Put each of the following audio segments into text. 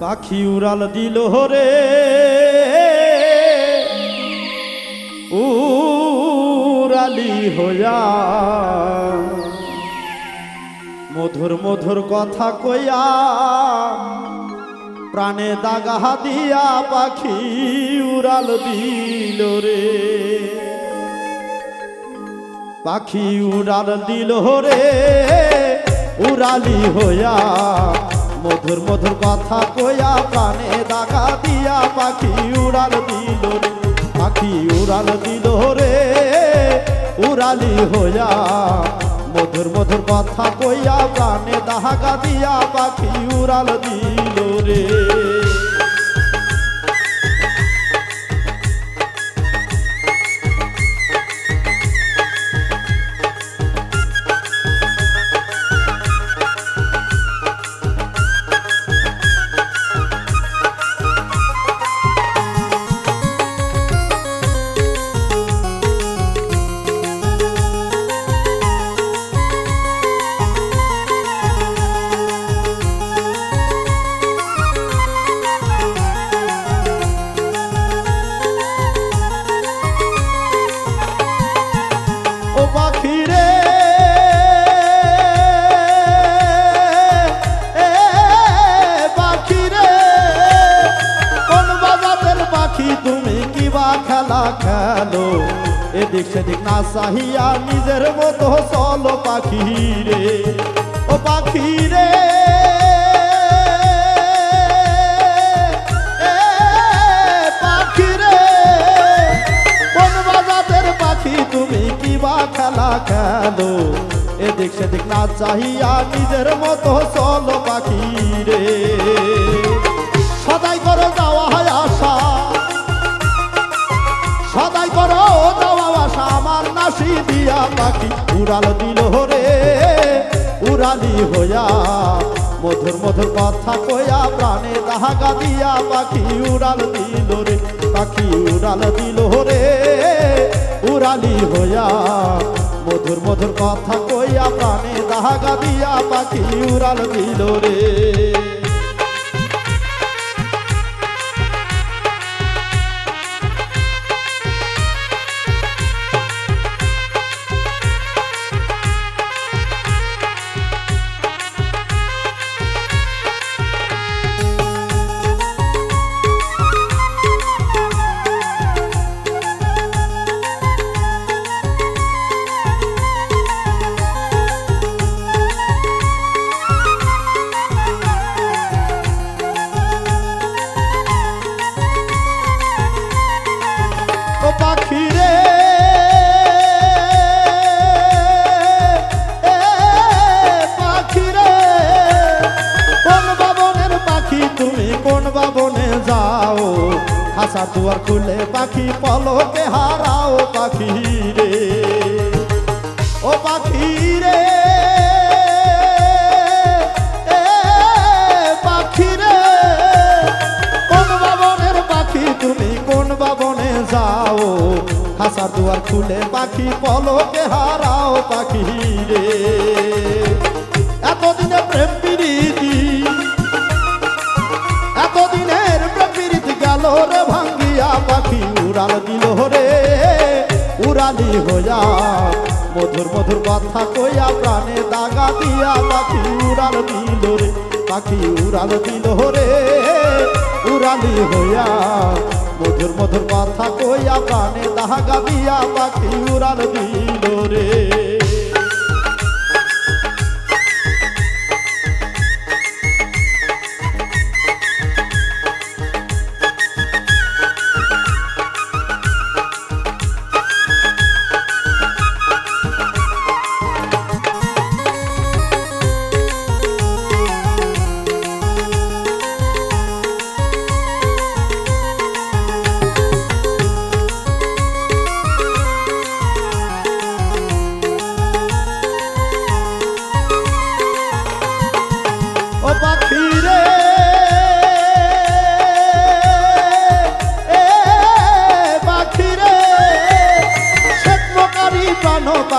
পাখি উড়াল দিল রে উড়ালি হইয়া। মধুর মধুর কথা কইয়া প্রাণে দাগা দিয়া পাখি উড়াল দিল রে। পাখি উড়াল দিল রে উড়ালি হইয়া, মধুর মধুর কথা কইয়া প্রাণে দাগা দিয়া পাখি উড়াল দিল পাখি উড়াল দিল রে। উড়ালি হইয়া, মধুর মধুর কথা কইয়া প্রাণে দাগা দিয়া পাখি উড়াল দিল রে। খেলো। এদিক সেদিক না চাহিয়া নিজের মতো চলো পাখি রে ও পাখি রে তুমি কি বা খেলা খেলো। এদিক সেদিক না চাহিয়া নিজের মতো চলো পাখি রে নাসি দিয়া পাখি উড়াল দিল রে উড়ালি হইয়া মধুর মধুর কথা কইয়া প্রাণে দাহাগা দিয়া পাখি উড়াল দিল রে, পাখি উড়াল দিল রে উড়ালি হইয়া মধুর মধুর কথা কইয়া প্রাণে দাহাগা দিয়া পাখি উড়াল দিল রে। কোন বাবনে যাও। হাসা দুয়ার খুলে পাখি পলকে হারাও পাখি রে। ও পাখি রে পাখি রে। কোন বাবনের পাখি তুমি কোন বাবনে যাও? হাসার দুয়ার খুলে পাখি পলকে হারাও পাখি রে। এতদিনে প্রেম প্রীতি উড়াল দিল রে, উড়ালি হইয়া। মধুর মধুর কথা কইয়া প্রাণে দাগা দিয়া পাখি উড়াল দিল রে, পাখি উড়াল দিল রে, উড়ালি হইয়া। মধুর মধুর কথা কইয়া প্রাণে দাগা দিয়া পাখি উড়াল দিল রে।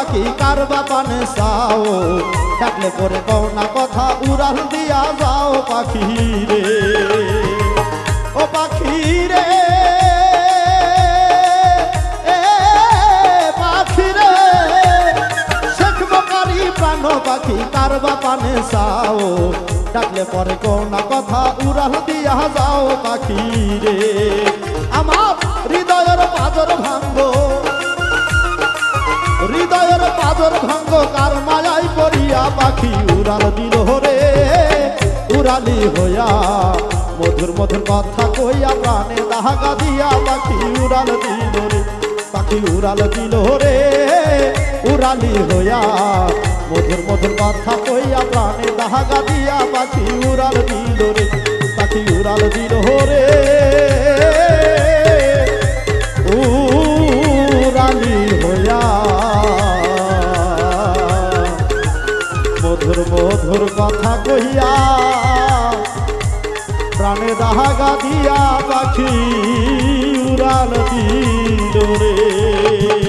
পাখি কার বাপানে চাও ডাকলে পরে কও না কথা, উড়াল দিয়া যাও পাখি রে ও পাখি রে পাখি রে শেখ বকারি প্রাণ পাখি কার বাপানে চাও ডাকলে পরে কোনা কথা, উড়াল দিয়া যাও পাখি রে আমার হৃদয়ের পাজর ভাঙ্গ পড়িয়া পাখি উড়াল দিল রে। উড়ালি হইয়া মধুর মধুর কথা কইয়া প্রাণে দাহাগা দিয়া পাখি উড়াল দিল রে। পাখি উড়াল দিল রে। উড়ালি হইয়া মধুর মধুর কথা কইয়া প্রাণে দাহাগা দিয়া পাখি উড়াল দিল রে। পাখি উড়াল দিল রে। বন্ধুর কথা কহিয়া প্রাণে দাহাগা দিয়া পাখি উড়াল দিল রে।